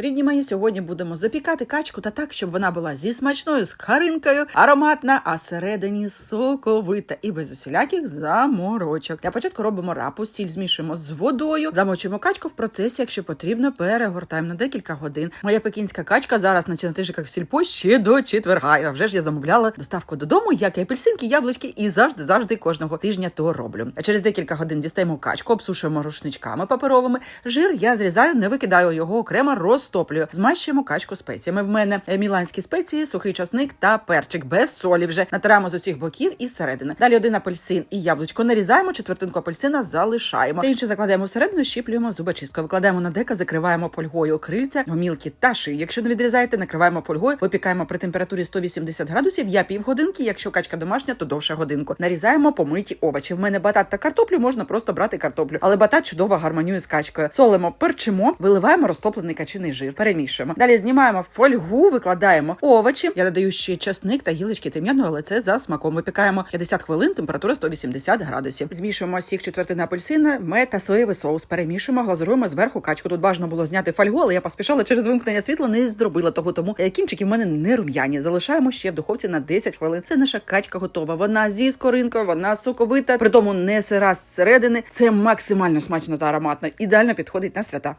Рідні мої, сьогодні будемо запікати качку та так, щоб вона була зі смачною скаринкою, ароматна, а всередині соковита і без усіляких заморочок. Для початку робимо рапу, сіль змішуємо з водою, замочуємо качку в процесі, якщо потрібно, перегортаємо на декілька годин. Моя пекінська качка зараз на чинотижиках сільпо ще до четверга. А вже ж я замовляла доставку додому, як і апельсинки, яблучки, і завжди завжди кожного тижня то роблю. Через декілька годин дістаємо качку, обсушуємо рушничками паперовими. Жир я зрізаю, не викидаю його окремо, розтоплюю. Змащуємо качку спеціями. В мене е, міланські спеції, сухий часник та перчик без солі. Вже натираємо з усіх боків і зсередини. Далі один апельсин і яблучко нарізаємо, четвертинку апельсина залишаємо. Це інше закладаємо всередину, щіплюємо зубочисткою. Викладаємо на дека, закриваємо фольгою крильця, гомілки та шию. Якщо не відрізаєте, накриваємо фольгою, випікаємо при температурі 180 градусів. Я півгодинки. Якщо качка домашня, то довше годинку. Нарізаємо помиті овочі. В мене батат та картоплю можна просто брати картоплю, але батат чудово гармонює з качкою. Солимо, перчимо, виливаємо розтоплений качиний жир, перемішуємо. Далі знімаємо фольгу, викладаємо овочі. Я додаю ще часник та гілочки тим'яну, але це за смаком. Випікаємо 50 хвилин, температура 180 градусів. Змішуємо сік четвертини апельсина, мед та соєвий соус. Перемішуємо, глазуруємо зверху качку. Тут бажано було зняти фольгу, але я поспішала через вимкнення світла, не зробила того. Тому е, кінчики в мене не рум'яні. Залишаємо ще в духовці на 10 хвилин. Це наша качка готова. Вона зі скоринкою, вона соковита, при тому не сира зсередини. Це максимально смачно та ароматно. Ідеально підходить на свята.